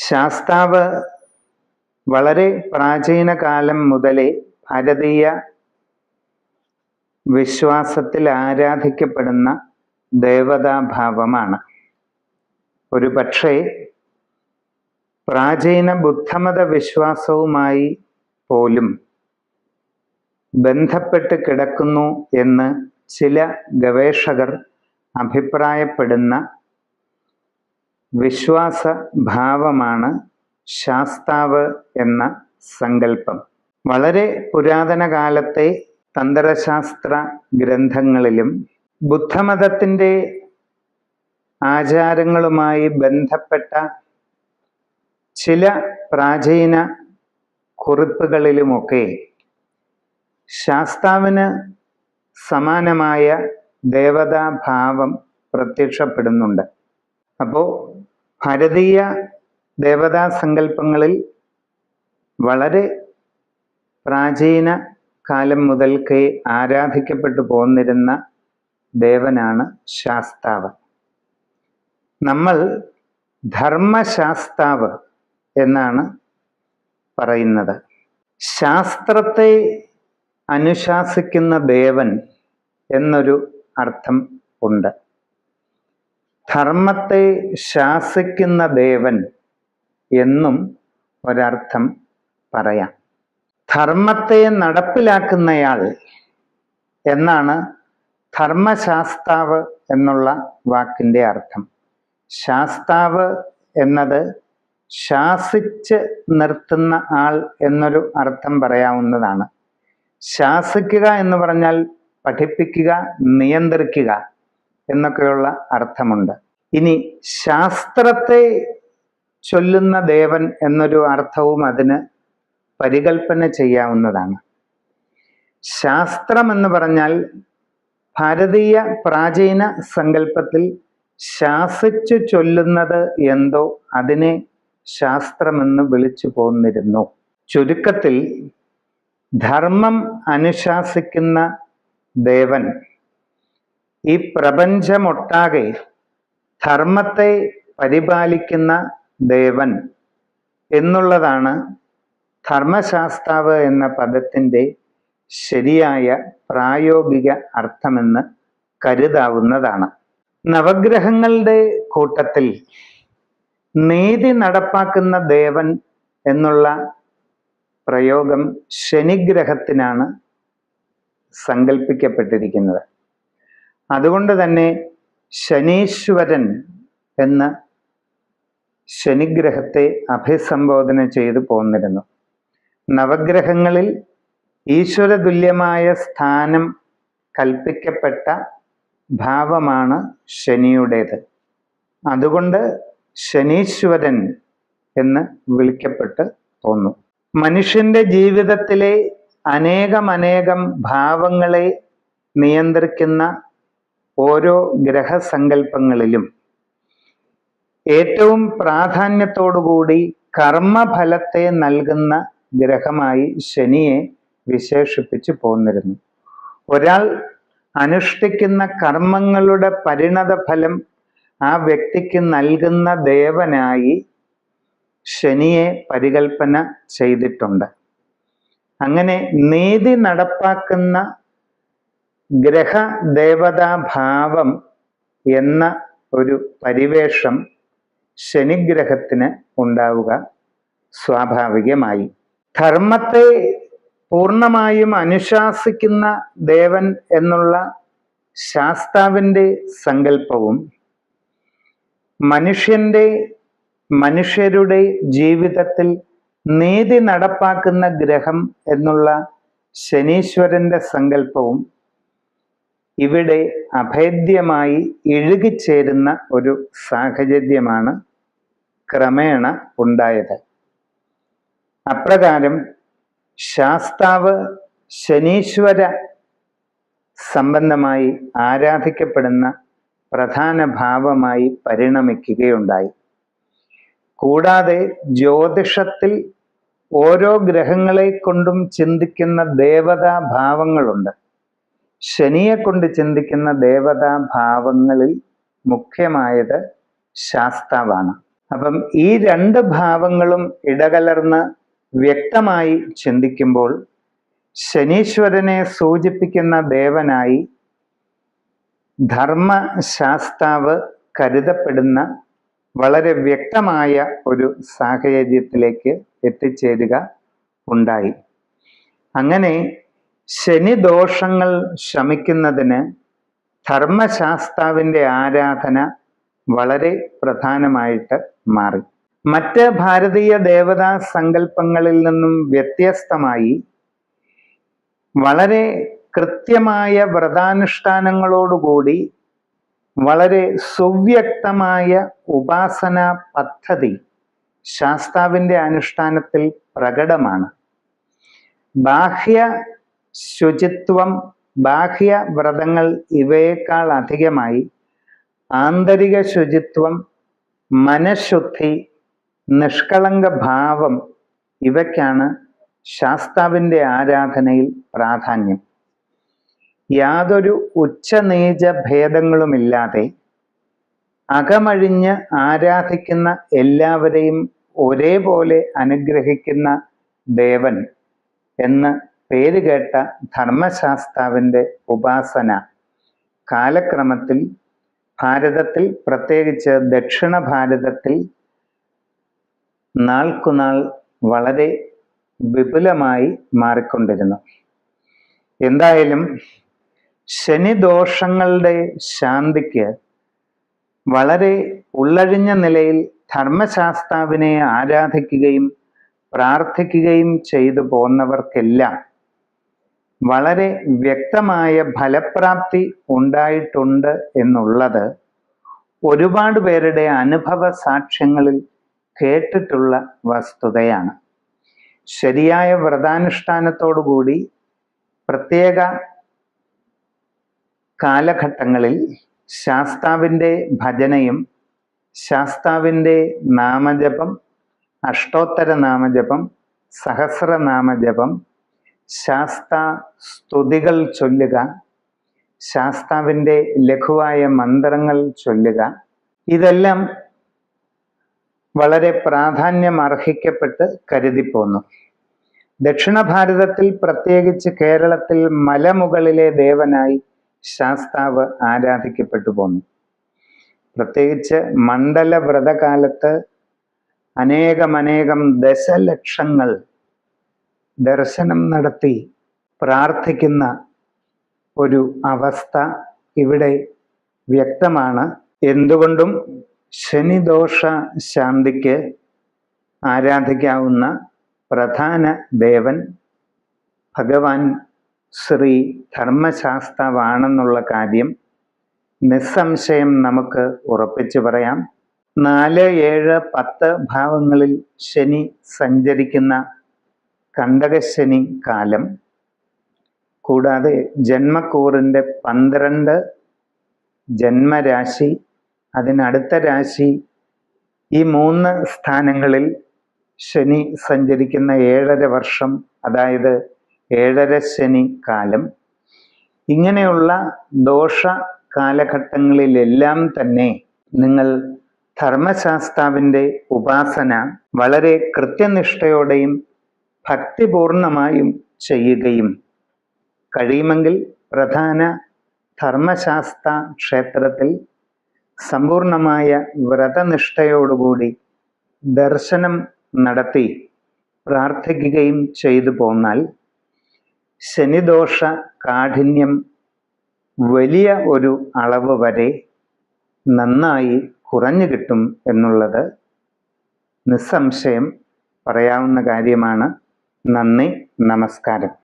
ശാസ്താവ് വളരെ പ്രാചീന കാലം മുതലേ ഭാരതീയ വിശ്വാസത്തിൽ ആരാധിക്കപ്പെടുന്ന ദേവതാഭാവമാണ്. ഒരു പക്ഷേ പ്രാചീന ബുദ്ധമത വിശ്വാസവുമായി പോലും ബന്ധപ്പെട്ട് കിടക്കുന്നു എന്ന് ചില ഗവേഷകർ അഭിപ്രായപ്പെടുന്ന വിശ്വാസ ഭാവമാണ് ശാസ്താവ് എന്ന സങ്കല്പം. വളരെ പുരാതന കാലത്തെ തന്ത്രശാസ്ത്ര ഗ്രന്ഥങ്ങളിലും ബുദ്ധമതത്തിന്റെ ആചാരങ്ങളുമായി ബന്ധപ്പെട്ട ചില പ്രാചീന കുറിപ്പുകളിലുമൊക്കെ ശാസ്താവിന് സമാനമായ ദേവതാഭാവം പ്രത്യക്ഷപ്പെടുന്നുണ്ട്. അപ്പോൾ ഭാരതീയ ദേവതാ സങ്കല്പങ്ങളിൽ വളരെ പ്രാചീന കാലം മുതൽക്കേ ആരാധിക്കപ്പെട്ടു പോന്നിരുന്ന ദേവനാണ് ശാസ്താവ്. നമ്മൾ ധർമ്മശാസ്താവ് എന്നാണ് പറയുന്നത്. ശാസ്ത്രത്തെ അനുശാസിക്കുന്ന ദേവൻ എന്നൊരു അർത്ഥം ഉണ്ട്. ധർമ്മത്തെ ശാസിക്കുന്ന ദേവൻ എന്നും ഒരർത്ഥം പറയാം. ധർമ്മത്തെ നടപ്പിലാക്കുന്നയാൾ എന്നാണ് ധർമ്മശാസ്താവ് എന്നുള്ള വാക്കിന്റെ അർത്ഥം. ശാസ്താവ് എന്നത് ശാസിച്ച് നിർത്തുന്ന ആൾ എന്നൊരു അർത്ഥം പറയാവുന്നതാണ്. ശാസിക്കുക എന്ന് പറഞ്ഞാൽ പഠിപ്പിക്കുക നിയന്ത്രിക്കുക. എന്നൊക്കെയുള്ള അർത്ഥമുണ്ട്. ഇനി ശാസ്ത്രത്തെ ചൊല്ലുന്ന ദേവൻ എന്നൊരു അർത്ഥവും അതിന് പരികൽപ്പന ചെയ്യാവുന്നതാണ്. ശാസ്ത്രം എന്ന് പറഞ്ഞാൽ ഭാരതീയ പ്രാചീന സങ്കല്പത്തിൽ ശാസിച്ചു ചൊല്ലുന്നത് എന്തോ അതിനെ ശാസ്ത്രമെന്ന് വിളിച്ചു പോന്നിരുന്നു. ചുരുക്കത്തിൽ ധർമ്മം അനുശാസിക്കുന്ന ദേവൻ ഈ പ്രപഞ്ചമൊട്ടാകെ ധർമ്മത്തെ പരിപാലിക്കുന്ന ദേവൻ എന്നുള്ളതാണ് ധർമ്മശാസ്താവ് എന്ന പദത്തിന്റെ ശരിയായ പ്രായോഗിക അർത്ഥമെന്ന് കരുതാവുന്നതാണ്. നവഗ്രഹങ്ങളുടെ കൂട്ടത്തിൽ നീതി നടപ്പാക്കുന്ന ദേവൻ എന്നുള്ള പ്രയോഗം ശനിഗ്രഹത്തിനാണ് സങ്കല്പിക്കപ്പെട്ടിരിക്കുന്നത് അതുകൊണ്ട് തന്നെ ശനീശ്വരൻ എന്ന് ശനിഗ്രഹത്തെ അഭിസംബോധന ചെയ്തു പോന്നിരുന്നു. നവഗ്രഹങ്ങളിൽ ഈശ്വരതുല്യമായ സ്ഥാനം കൽപ്പിക്കപ്പെട്ട ഭാവമാണ് ശനിയുടേത്. അതുകൊണ്ട് ശനീശ്വരൻ എന്ന് വിളിക്കപ്പെട്ട് തോന്നും. മനുഷ്യന്റെ ജീവിതത്തിലെ അനേകമനേകം ഭാവങ്ങളെ നിയന്ത്രിക്കുന്ന ഓരോ ഗ്രഹസങ്കല്പങ്ങളിലും ഏറ്റവും പ്രാധാന്യത്തോടുകൂടി കർമ്മഫലത്തെ നൽകുന്ന ഗ്രഹമായി ശനിയെ വിശേഷിപ്പിച്ചു പോന്നിരുന്നു. ഒരാൾ അനുഷ്ഠിക്കുന്ന കർമ്മങ്ങളുടെ പരിണത ഫലം ആ വ്യക്തിക്ക് നൽകുന്ന ദേവനായി ശനിയെ പരികൽപ്പന ചെയ്തിട്ടുണ്ട്. അങ്ങനെ നീതി നടപ്പാക്കുന്ന ഗ്രഹ ദേവതാഭാവം എന്ന ഒരു പരിവേഷം ശനിഗ്രഹത്തിന് ഉണ്ടാവുക സ്വാഭാവികമായി. ധർമ്മത്തെ പൂർണമായും അനുശാസിക്കുന്ന ദേവൻ എന്നുള്ള ശാസ്താവിന്റെ സങ്കല്പവും മനുഷ്യന്റെ മനുഷ്യരുടെ ജീവിതത്തിൽ നീതി നടപ്പാക്കുന്ന ഗ്രഹം എന്നുള്ള ശനീശ്വരന്റെ സങ്കല്പവും ഇവിടെ അഭേദ്യമായി ഇഴുകിച്ചേരുന്ന ഒരു സാഹചര്യമാണ് ക്രമേണ ഉണ്ടായത്. അപ്രകാരം ശാസ്താവ് ശനീശ്വര സംബന്ധമായി ആരാധിക്കപ്പെടുന്ന പ്രധാന ഭാവമായി പരിണമിക്കുകയുണ്ടായി. കൂടാതെ ജ്യോതിഷത്തിൽ ഓരോ ഗ്രഹങ്ങളെ കൊണ്ടും ചിന്തിക്കുന്ന ദേവതാ ഭാവങ്ങളുണ്ട് ശനിയെ കൊണ്ട് ചിന്തിക്കുന്ന ദേവതാ ഭാവങ്ങളിൽ മുഖ്യമായത് ശാസ്താവാണ്. അപ്പം ഈ രണ്ട് ഭാവങ്ങളും ഇടകലർന്ന് വ്യക്തമായി ചിന്തിക്കുമ്പോൾ ശനീശ്വരനെ സൂചിപ്പിക്കുന്ന ദേവനായി ധർമ്മശാസ്താവ് കരുതപ്പെടുന്ന വളരെ വ്യക്തമായ ഒരു സാഹചര്യത്തിലേക്ക് എത്തിച്ചേരുക ഉണ്ടായി. അങ്ങനെ ശനിദോഷങ്ങൾ ശമിക്കുന്നതിന് ധർമ്മശാസ്താവിന്റെ ആരാധന വളരെ പ്രധാനമായിട്ട് മാറി. മറ്റ് ഭാരതീയ ദേവതാ സങ്കല്പങ്ങളിൽ നിന്നും വ്യത്യസ്തമായി വളരെ കൃത്യമായ വ്രതാനുഷ്ഠാനങ്ങളോടുകൂടി വളരെ സുവ്യക്തമായ ഉപാസന പദ്ധതി ശാസ്താവിന്റെ അനുഷ്ഠാനത്തിൽ പ്രകടമാണ്. ബാഹ്യ ശുചിത്വം ബാഹ്യ വ്രതങ്ങൾ ഇവയേക്കാൾ അധികമായി ആന്തരിക ശുചിത്വം മനഃശുദ്ധി നിഷ്കളങ്ക ഭാവം ഇവയ്ക്കാണ് ശാസ്താവിന്റെ ആരാധനയിൽ പ്രാധാന്യം. യാതൊരു ഉച്ചനീച ഭേദങ്ങളുമില്ലാതെ അകമഴിഞ്ഞ് ആരാധിക്കുന്ന എല്ലാവരെയും ഒരേപോലെ അനുഗ്രഹിക്കുന്ന ദേവൻ എന്ന് പേരുകേട്ട ധർമ്മശാസ്താവിന്റെ ഉപാസന കാലക്രമത്തിൽ ഭാരതത്തിൽ പ്രത്യേകിച്ച് ദക്ഷിണ ഭാരതത്തിൽ നാൾക്കുനാൾ വളരെ വിപുലമായി മാറിക്കൊണ്ടിരുന്നു. എന്തായാലും ശനിദോഷങ്ങളുടെ ശാന്തിക്ക് വളരെ ഉള്ളഴിഞ്ഞ നിലയിൽ ധർമ്മശാസ്താവിനെ ആരാധിക്കുകയും പ്രാർത്ഥിക്കുകയും ചെയ്തു പോന്നവർക്കെല്ലാം വളരെ വ്യക്തമായ ഫലപ്രാപ്തി ഉണ്ടായിട്ടുണ്ട് എന്നുള്ളത് ഒരുപാട് പേരുടെ അനുഭവ സാക്ഷ്യങ്ങളിൽ കേട്ടിട്ടുള്ള വസ്തുതയാണ്. ശരിയായ വ്രതാനുഷ്ഠാനത്തോടുകൂടി പ്രത്യേക കാലഘട്ടങ്ങളിൽ ശാസ്താവിന്റെ ഭജനയും ശാസ്താവിന്റെ നാമജപം അഷ്ടോത്തര നാമജപം സഹസ്രനാമജപം ശാസ്ത സ്തുതികൾ ചൊല്ലുക ശാസ്താവിന്റെ ലഘുവായ മന്ത്രങ്ങൾ ചൊല്ലുക. ഇതെല്ലാം വളരെ പ്രാധാന്യം അർഹിക്കപ്പെട്ട് കരുതിപ്പോന്നു. ദക്ഷിണ ഭാരതത്തിൽ പ്രത്യേകിച്ച് കേരളത്തിൽ മലമുകളിലെ ദേവനായി ശാസ്താവ് ആരാധിക്കപ്പെട്ടു പോന്നു. പ്രത്യേകിച്ച് മണ്ഡല വ്രതകാലത്ത് അനേകമനേകം ദശലക്ഷങ്ങൾ ദർശനം നടത്തി പ്രാർത്ഥിക്കുന്ന ഒരു അവസ്ഥ ഇവിടെ വ്യക്തമാണ്. എന്തുകൊണ്ടും ശനിദോഷ ശാന്തിക്ക് ആരാധിക്കാവുന്ന പ്രധാന ദേവൻ ഭഗവാൻ ശ്രീ ധർമ്മശാസ്താവാണെന്നുള്ള കാര്യം നിസ്സംശയം നമുക്ക് ഉറപ്പിച്ചു പറയാം. നാല് ഏഴ് പത്ത് ഭാവങ്ങളിൽ ശനി സഞ്ചരിക്കുന്ന കണ്ടകശനി കാലം കൂടാതെ ജന്മക്കൂറിന്റെ പന്ത്രണ്ട് ജന്മരാശി അതിനടുത്ത രാശി ഈ മൂന്ന് സ്ഥാനങ്ങളിൽ ശനി സഞ്ചരിക്കുന്ന ഏഴര വർഷം അതായത് ഏഴര ശനി കാലം. ഇങ്ങനെയുള്ള ദോഷ കാലഘട്ടങ്ങളിലെല്ലാം തന്നെ നിങ്ങൾ ധർമ്മശാസ്താവിന്റെ ഉപാസന വളരെ കൃത്യനിഷ്ഠയോടെയും ഭക്തിപൂർണമായും ചെയ്യുകയും കഴിയുമെങ്കിൽ പ്രധാന ധർമ്മശാസ്ത്ര ക്ഷേത്രത്തിൽ സമ്പൂർണമായ വ്രതനിഷ്ഠയോടുകൂടി ദർശനം നടത്തി പ്രാർത്ഥിക്കുകയും ചെയ്തു പോന്നാൽ ശനിദോഷ കാഠിന്യം വലിയ ഒരു അളവ് വരെ നന്നായി കുറഞ്ഞു കിട്ടും എന്നുള്ളത് നിസ്സംശയം പറയാവുന്ന കാര്യമാണ്. നന്ദി നമസ്കാരം.